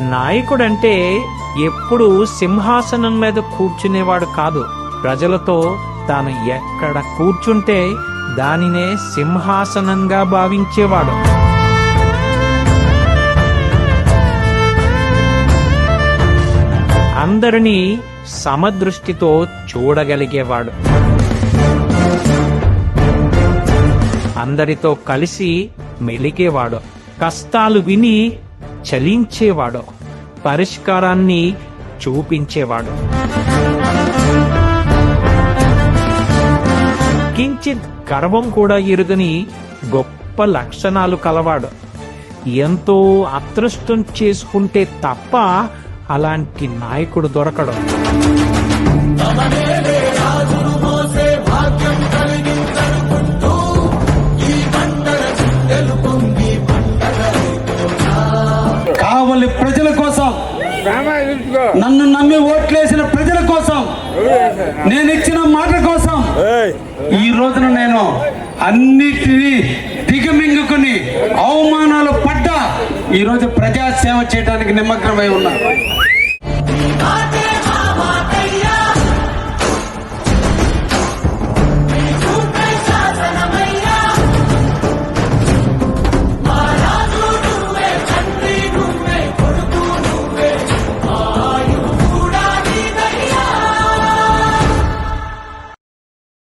నాయకుడంటే ఎప్పుడు సింహాసనం మీద కూర్చునేవాడు కాదు. ప్రజలతో తాను ఎక్కడ కూర్చుంటే దానినే సింహాసనంగా భావించేవాడు. అందరినీ సమదృష్టితో చూడగలిగేవాడు. అందరితో కలిసి మెలిగేవాడు. కష్టాలు విని చలించేవాడు పరిష్కారాన్ని చూపించేవాడు. కించిత్ గర్వం కూడా ఎరుగని గొప్ప లక్షణాలు కలవాడు. ఎంతో అదృష్టం చేసుకుంటే తప్ప అలాంటి నాయకుడు దొరకడం. కావలి ప్రజల కోసం. నన్ను నమ్మి ఓట్లేసిన ప్రజల కోసం. నేను ఇచ్చిన మాట కోసం. ఈ రోజున నేను అన్నిటినీ దిగమింగుకుని అవమానాలు పడ్డా ఈ రోజు ప్రజా సేవ చేయడానికి నిమగ్నమై ఉన్నా. ఆటే